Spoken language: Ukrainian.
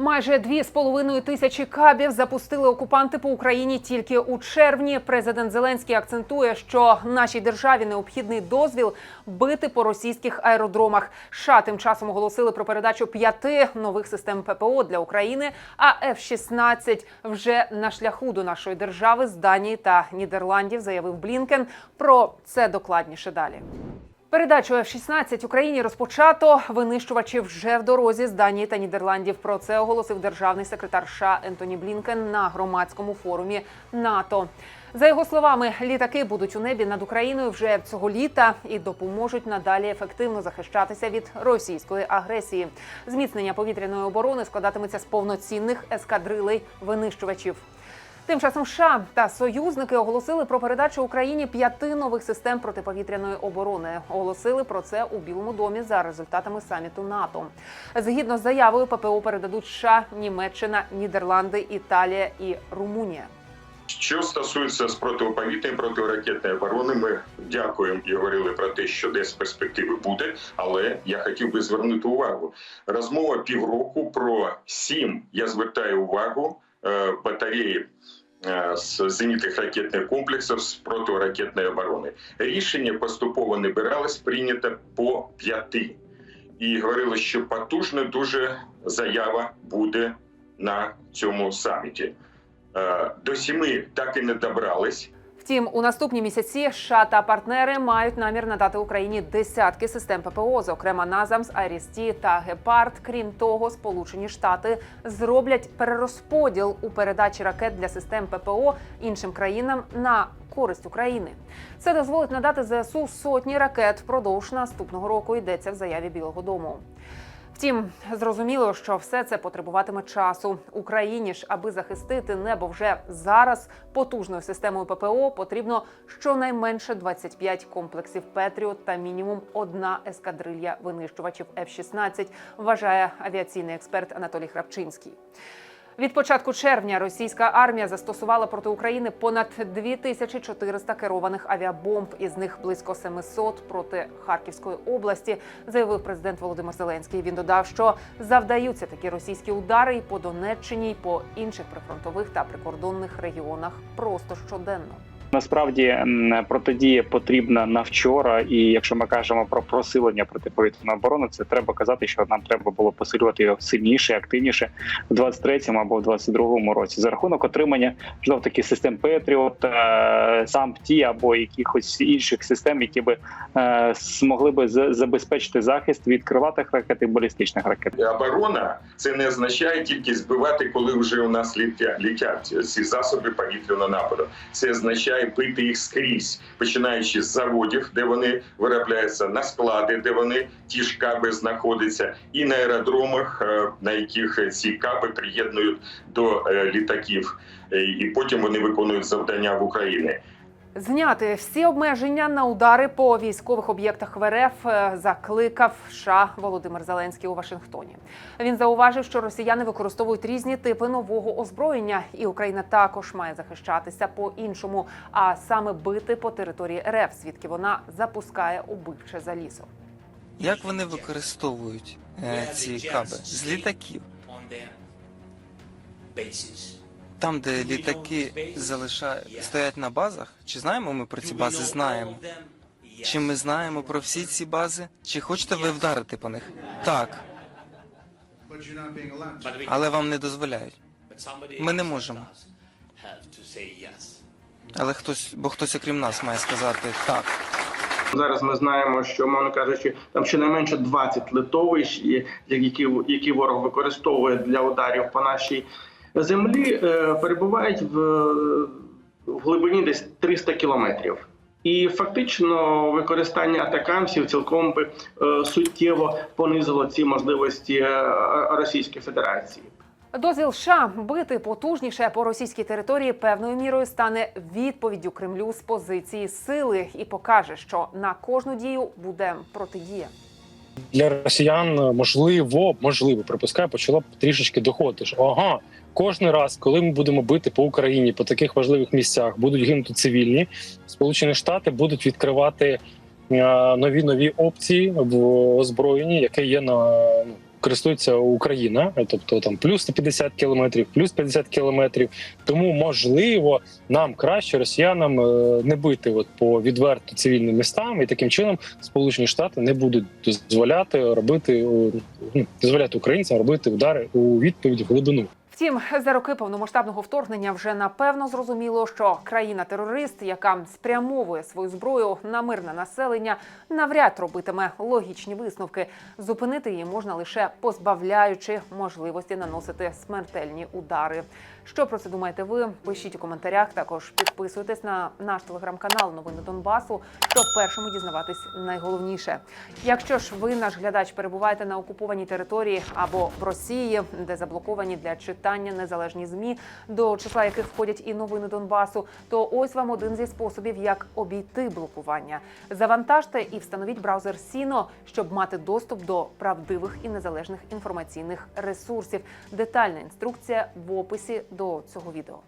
Майже дві з половиною тисячі кабів запустили окупанти по Україні тільки у червні. Президент Зеленський акцентує, що нашій державі необхідний дозвіл бити по російських аеродромах. США тим часом оголосили про передачу п'яти нових систем ППО для України. А F-16 вже на шляху до нашої держави з Данії та Нідерландів, заявив Блінкен. Про це докладніше далі. Передачу F-16 Україні розпочато. Винищувачі вже в дорозі з Данії та Нідерландів. Про це оголосив державний секретар США Ентоні Блінкен на громадському форумі НАТО. За його словами, літаки будуть у небі над Україною вже цього літа і допоможуть надалі ефективно захищатися від російської агресії. Зміцнення повітряної оборони складатиметься з повноцінних ескадрилей винищувачів. Тим часом США та союзники оголосили про передачу Україні п'яти нових систем протиповітряної оборони. Оголосили про це у Білому домі за результатами саміту НАТО. Згідно з заявою, ППО передадуть США, Німеччина, Нідерланди, Італія і Румунія. Що стосується з протиповітряної протиракетної оборони, ми дякуємо і говорили про те, що десь перспективи буде. Але я хотів би звернути увагу. Розмова півроку про сім. Я звертаю увагу е, батареї. Е, З зенітних ракетних комплексів з протиракетної оборони рішення поступово не биралось, прийнято по п'яти, і говорили, що потужна дуже заява буде на цьому саміті. Е, До сіми так і не добрались. Втім, у наступні місяці США та партнери мають намір надати Україні десятки систем ППО, зокрема Назамс, Арісті та Гепард. Крім того, Сполучені Штати зроблять перерозподіл у передачі ракет для систем ППО іншим країнам на користь України. Це дозволить надати ЗСУ сотні ракет впродовж наступного року. Йдеться в заяві Білого Дому. Втім, зрозуміло, що все це потребуватиме часу. Україні ж, аби захистити небо вже зараз потужною системою ППО, потрібно щонайменше 25 комплексів Петріот та мінімум одна ескадрилья винищувачів F-16, вважає авіаційний експерт Анатолій Храпчинський. Від початку червня російська армія застосувала проти України понад 2400 керованих авіабомб, із них близько 700 проти Харківської області, заявив президент Володимир Зеленський. Він додав, що завдаються такі російські удари і по Донеччині, і по інших прифронтових та прикордонних регіонах просто щоденно. Насправді протидія потрібна на вчора, і якщо ми кажемо про посилення протиповітряної оборони, це треба казати, що нам треба було посилювати його сильніше, активніше в 23-му або в 22-му році за рахунок отримання знов таки систем Петріот, е, сам ті або якихось інших систем, які би е, змогли би забезпечити захист від крилатих ракет і балістичних ракет. Оборона це не означає тільки збивати, коли вже у нас літя- літять ці засоби повітряного нападу. Це означає бити їх скрізь, починаючи з заводів, де вони виробляються, на склади, де вони ті ж каби знаходяться, і на аеродромах, е, на яких ці каби приєднують до е, літаків, Е, і потім вони виконують завдання в Україні. Зняти всі обмеження на удари по військових об'єктах в РФ е, закликав США Володимир Зеленський у Вашингтоні. Він зауважив, що росіяни використовують різні типи нового озброєння, і Україна також має захищатися по іншому, а саме бити по території РФ, звідки вона запускає убивче залізо. Як вони використовують е, ці каби з літаків? Там, де літаки залишають стоять на базах? Чи знаємо ми про ці бази? Знаємо. Чи ми знаємо про всі ці бази? Чи хочете ви вдарити по них? Так, але вам не дозволяють. Ми не можемо. Але хтось, бо хтось окрім нас має сказати так. Зараз ми знаємо, що мовно кажучи, там щонайменше 20 литовищ, які, які ворог використовує для ударів по нашій землі, е, перебувають в, в глибині десь 300 кілометрів. І фактично використання атакамсів цілком би е, суттєво понизило ці можливості е, Російської Федерації. Дозвіл США бити потужніше по російській території певною мірою стане відповіддю Кремлю з позиції сили і покаже, що на кожну дію буде протидія. Для росіян е, можливо, можливо, припускаю, почало трішечки доходити. що Ага, кожен раз, коли ми будемо бити по Україні по таких важливих місцях, будуть гинути цивільні. Сполучені Штати будуть відкривати е, нові нові опції в озброєнні, яке є на ну, користується Україна, тобто там плюс 150 кілометрів, плюс 50 кілометрів. Тому можливо нам краще росіянам е, не бити от по відверто цивільним містам, і таким чином Сполучені Штати не будуть дозволяти робити ну, дозволяти українцям робити удари у відповідь в глибину. Втім, за роки повномасштабного вторгнення вже напевно зрозуміло, що країна-терорист, яка спрямовує свою зброю на мирне населення, навряд робитиме логічні висновки. Зупинити її можна лише позбавляючи можливості наносити смертельні удари. Що про це думаєте ви? Пишіть у коментарях. Також підписуйтесь на наш телеграм-канал Новини Донбасу, щоб першими дізнаватись найголовніше. Якщо ж ви, наш глядач, перебуваєте на окупованій території або в Росії, де заблоковані для читання незалежні змі, до числа яких входять і новини Донбасу, то ось вам один зі способів, як обійти блокування. Завантажте і встановіть браузер Сіно, щоб мати доступ до правдивих і незалежних інформаційних ресурсів. Детальна інструкція в описі до цього відео.